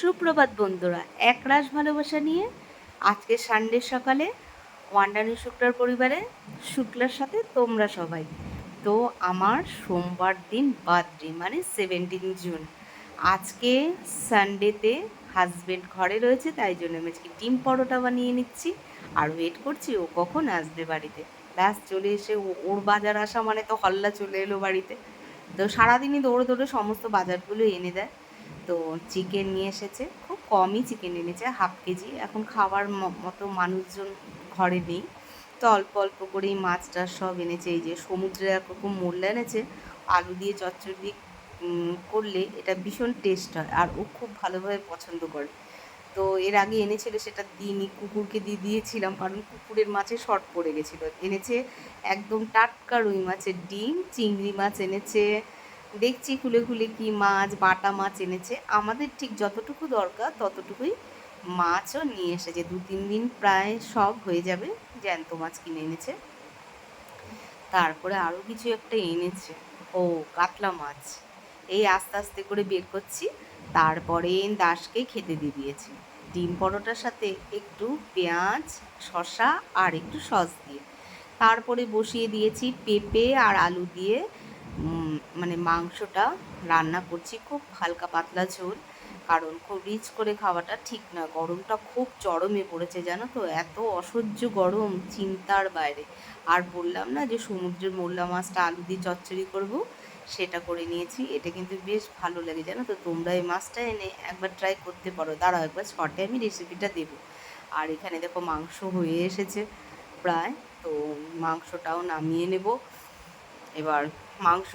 সুপ্রভাত বন্ধুরা একরাশ ভালোবাসা নিয়ে আজকে সানডে সকালে ওয়ান্ডানি শুক্লার পরিবারে শুক্লার সাথে তোমরা সবাই। তো আমার সোমবার দিন বার্থডে মানে সেভেন্টিন জুন আজকে সানডেতে হাজবেন্ড ঘরে রয়েছে, তাই জন্য আমি আজকে ডিম পরোটা বানিয়ে নিচ্ছি। আর ওয়েট করছি, ও কখন আসবে বাড়িতে? ব্যাস, চলে এসে ওর বাজার আসা মানে তো হল্লা চলে এলো বাড়িতে। তো সারাদিনই দৌড়ে দৌড়ে সমস্ত বাজারগুলো এনে দেয়। তো চিকেন নিয়ে এসেছে। খুব কমই চিকেন এনেছে হাফ কেজি। এখন খাওয়ার মতো মানুষজন ঘরে নেই। তো অল্প অল্প করেই মাছ টাছ সব এনেছে। এই যে সমুদ্রে একরকম মোল্লা এনেছে, আলু দিয়ে চচ্চড়ি করলে এটা ভীষণ টেস্ট হয় আর ও খুব ভালোভাবে পছন্দ করে। তো এর আগে এনেছিল সেটা দিইনি, কুকুরকে দিয়ে দিয়েছিলাম কারণ কুকুরের মাছে শর্ট পড়ে গেছিল। এনেছে একদম টাটকা রুই মাছের ডিম, চিংড়ি মাছ এনেছে দেখছি খুলে খুলে কি মাছ, বাটা মাছ এনেছে। আমাদের ঠিক যতটুকু দরকার ততটুকুই মাছও নিয়ে এসেছে দু তিন দিন প্রায় সব হয়ে যাবে, জ্যান্ত মাছ কিনে এনেছে। তারপরে আরও কিছু একটা এনেছে। ও, কাতলা মাছ। এই আস্তে আস্তে করে বের করছি। তারপরে দাসকে খেতে দিয়ে দিয়েছি। ডিম পরোটার সাথে একটু পেঁয়াজ, শসা আর একটু সস দিয়ে। তারপরে বসিয়ে দিয়েছি পেঁপে আর আলু দিয়ে। মানে মাংসটা রান্না করছি খুব হালকা পাতলা ঝোল, কারণ খুব রিচ করে খাওয়াটা ঠিক না। গরমটা খুব চরমে পড়েছে, জানো তো? এত অসহ্য গরম চিন্তার বাইরে। আর বললাম না যে সমুদ্রের মোল্লা মাছটা আলু দিয়ে চচ্চড়ি করব, সেটা করে নিয়েছি। এটা কিন্তু বেশ ভালো লাগে, জানো তো? তোমরা এই মাছটা এনে একবার ট্রাই করতে পারো। দাঁড়াও, একবার শর্টে আমি রেসিপিটা দেবো। আর এখানে দেখো মাংস হয়ে এসেছে প্রায়, তো মাংসটাও নামিয়ে নেব। এবার মাংস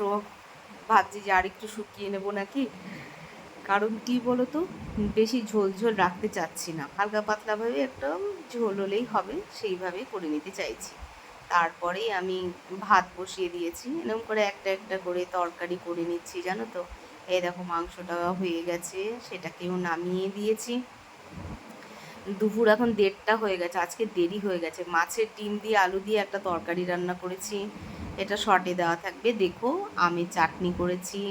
ভাবছি যে আর একটু শুকিয়ে নেব নাকি? কারণ কি বলো তো বেশি ঝোল ঝোল রাখতে চাচ্ছি না। হালকা পাতলাভাবে একটা ঝোল হলেই হবে সেইভাবেই করে নিতে চাইছি। তারপরেই আমি ভাত বসিয়ে দিয়েছি। এরকম করে একটা একটা করে তরকারি করে নিচ্ছি, জানো তো? এই দেখো মাংসটা হয়ে গেছে, সেটাকেও নামিয়ে দিয়েছি। দুপুর এখন দেড়টা হয়ে গেছে, আজকে দেরি হয়ে গেছে। মাছের ডিম দিয়ে আলু দিয়ে একটা তরকারি রান্না করেছি। এটা শর্টে দেওয়া থাকবে। দেখো, আমি চাটনি করেছি,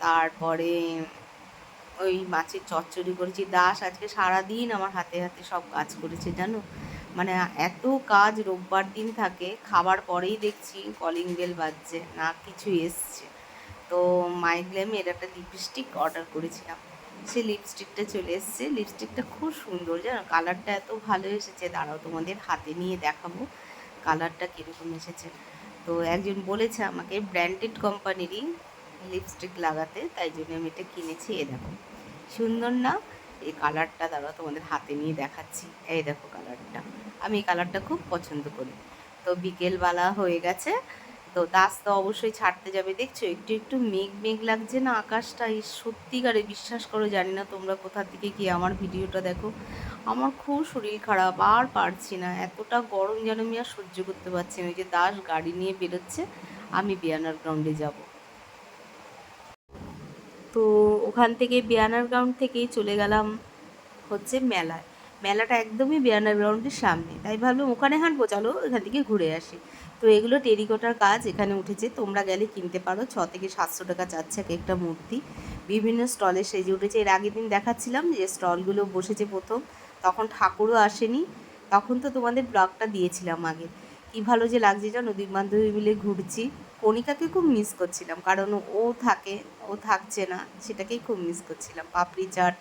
তারপরে ওই মাছের চচ্চড়ি করেছি। দাস আজকে সারাদিন আমার হাতে হাতে সব কাজ করেছে, জানো? মানে এত কাজ রোববার দিন থাকে, খাবার পরেই দেখছি কলিং বেল বাজছে, না কিছু এসছে। তো মাইগ্লেমের একটা লিপস্টিক অর্ডার করেছিলাম। সেই লিপস্টিকটা চলে এসছে। লিপস্টিকটা খুব সুন্দর, জানো? কালারটা এত ভালো এসেছে। দাঁড়াও তোমাদের হাতে নিয়ে দেখাবো কালারটা কীরকম এসেছে। তো একজন বলেছে আমাকে ব্র্যান্ডেড কোম্পানিরই লিপস্টিক লাগাতে, তাই জন্য আমি এটা কিনেছি। এ দেখো, সুন্দর না? এই কালারটা দাঁড়া তোমাদের হাতে নিয়ে দেখাচ্ছি। এই দেখো কালারটা আমি এই কালারটা খুব পছন্দ করি। তো বিকেলবেলা হয়ে গেছে তো দাস তো অবশ্যই ছাড়তে যাবে। দেখছ, একটু একটু মেঘ মেঘ লাগছে না আকাশটা সত্যিকারে বিশ্বাস করো, জানি না তোমরা কোথা থেকে গিয়ে আমার ভিডিওটা দেখো। আমার খুব শরীর খারাপ, আর পারছি না। এতটা গরম যেন আমি আর সহ্য করতে পারছি না। ওই যে দাস গাড়ি নিয়ে বেরোচ্ছে, আমি বিয়ানার গ্রাউন্ডে যাব। তো ওখান থেকে বিয়ানার গ্রাউন্ড থেকেই চলে গেলাম হচ্ছে মেলায়। মেলাটা একদমই বিয়ানার গ্রাউন্ডের সামনে। তাই ভাবলাম ওখানে হাঁটবো, চলো এখান থেকে ঘুরে আসি। তো এগুলো টেরিকোটার কাজ, এখানে উঠেছে, তোমরা গেলে কিনতে পারো। ছ থেকে সাতশো টাকা যাচ্ছে এক একটা মূর্তি। বিভিন্ন স্টলে সেজে উঠেছে। এর আগের দিন দেখাচ্ছিলাম যে স্টলগুলো বসেছে প্রথম, তখন ঠাকুরও আসেনি। তখন তো তোমাদের ব্লগটা দিয়েছিলাম আগে। কি ভালো যে লাগছে জানো? দুই বান্ধবী মিলে ঘুরছি। কণিকাকে খুব মিস করছিলাম, কারণ ও থাকে, ও থাকছে না, সেটাকেই খুব মিস করছিলাম। পাপড়ি চাট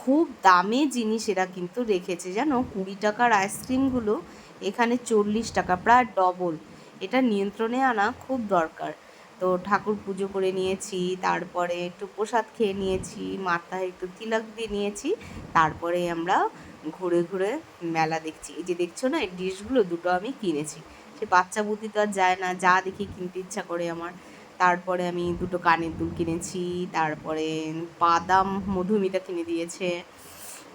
খুব দামে জিনিস এরা কিন্তু রেখেছে। জানো, কুড়ি টাকার আইসক্রিমগুলো এখানে চল্লিশ টাকা, প্রায় ডবল এটা নিয়ন্ত্রণে আনা খুব দরকার। তো ঠাকুর পুজো করে নিয়েছি, তারপরে একটু প্রসাদ খেয়ে নিয়েছি, মাথায় একটু তিলক দিয়ে নিয়েছি, তারপরে আমরা ঘুরে ঘুরে মেলা দেখছি। এই যে দেখছ না, এই ডিশগুলো দুটো আমি কিনেছি। সে বাচ্চা বুদ্ধি তো আর যায় না, যা দেখি কিনতে ইচ্ছা করে আমার। তারপরে আমি দুটো কানের দুল কিনেছি, তারপরে বাদাম মধুমিতা কিনে দিয়েছে।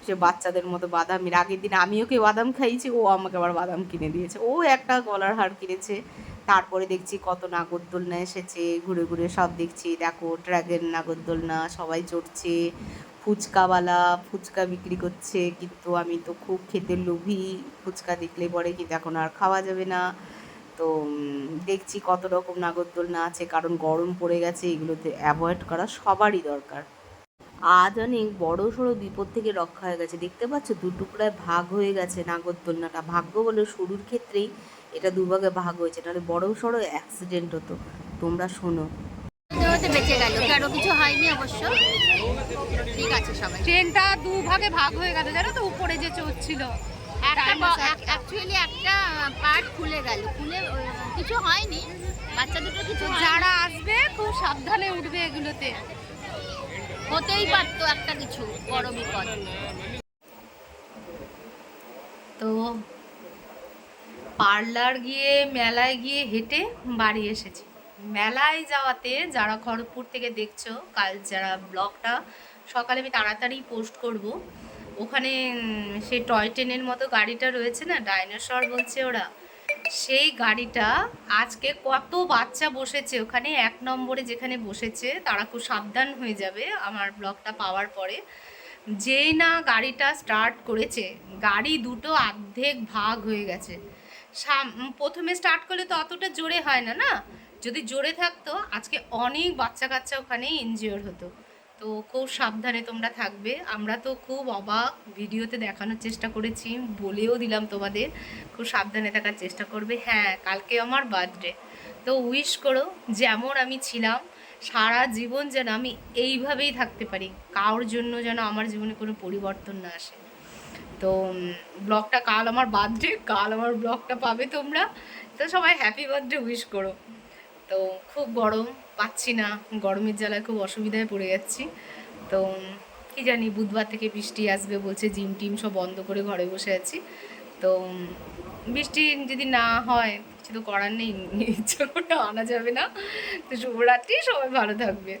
সে বাচ্চাদের মতো বাদাম। এর আগের দিন আমি ওকে বাদাম খাইয়েছি, ও আমাকে আবার বাদাম কিনে দিয়েছে। ও একটা গলার হার কিনেছে। তারপরে দেখছি কত নাগরদোলনা এসেছে, ঘুরে ঘুরে সব দেখছি। দেখো, ড্রাগন নাগরদোলনা সবাই চড়ছে। ফুচকাওয়ালা ফুচকা বিক্রি করছে। কিন্তু আমি তো খুব খেতে লোভী। ফুচকা দেখলে পরে কিন্তু এখন আর খাওয়া যাবে না। তো দেখছি কত রকম নাগরদোলনা আছে কারণ গরম পড়ে গেছে এগুলোতে অ্যাভয়েড করা সবারই দরকার। আজ অনেক বড় সড়ো বিপদ থেকে রক্ষা হয়ে গেছে। দেখতে পাচ্ছ দু টুকরায় ভাগ হয়ে গেছে নাগরদোলনাটা ভাগ্য বলে শুরুর ক্ষেত্রেই এটা দুভাগে ভাগ হয়েছে। নাহলে বড় সড়ো অ্যাক্সিডেন্ট হতো। তোমরা শোনো। বেঁচে গেল। কারও কিছু হয়নি অবশ্য। ঠিক আছে সবাই। ট্রেনটা দুভাগে ভাগ হয়ে গেছে জানো তো উপরে যে চড়ছিল। অ্যাকচুয়ালি একটা। পার্ট খুলে গেল। খুলে কিছু হয়নি। বাচ্চা দুটো কিছু যারা আসবে খুব সাবধানে উঠবে এগুলোতে। হতেই পারতো একটা কিছু বড় বিপদ। তো পার্লার গিয়ে মেলায় গিয়ে হেঁটে বাড়ি এসেছি। মেলায় যাওয়াতে যারা খড়গপুর থেকে দেখছ কাল যারা ব্লগটা সকালে আমি তাড়াতাড়ি পোস্ট করব ওখানে সেই টয় ট্রেনের মতো গাড়িটা রয়েছে না, ডাইনোসর বলছে ওরা, সেই গাড়িটা আজকে কত বাচ্চা বসেছে, ওখানে এক নম্বরে যেখানে বসেছে, তারা খুব সাবধান হয়ে যাবে আমার ব্লগটা পাওয়ার পরে। যেই না গাড়িটা স্টার্ট করেছে, গাড়ি দুটো অর্ধেক ভাগ হয়ে গেছে। সাম- প্রথমে স্টার্ট করলে তো অতটা জোরে হয় না না? যদি জোরে থাকতো, আজকে অনেক বাচ্চা কাচ্চা ওখানে ইনজিওর হতো। তো খুব সাবধানে তোমরা থাকবে। আমরা তো খুব অবাক, ভিডিওতে দেখানোর চেষ্টা করেছি, বলেও দিলাম তোমাদের, খুব সাবধানে থাকার চেষ্টা করবে। হ্যাঁ কালকে আমার বার্থডে তো উইশ করো, যেমন আমি ছিলাম, সারা জীবন যেন আমি এইভাবেই থাকতে পারি। কারোর জন্য যেন আমার জীবনে কোনো পরিবর্তন না আসে। তো ব্লগটা কাল আমার বার্থডে কাল আমার ব্লগটা পাবে তোমরা। তো সবাই হ্যাপি বার্থডে উইশ করো। তো খুব গরম। পাচ্ছি না। গরমের জ্বালায় খুব অসুবিধায় পড়ে যাচ্ছি। তো কি জানি, বুধবার থেকে বৃষ্টি আসবে বলছে, জিম টিম সব বন্ধ করে ঘরে বসে আছি। তো বৃষ্টি যদি না হয়, কিছু তো করার নেই। ইচ্ছা আনা যাবে না। তো শুভরাত্রি, সবাই ভালো থাকবে।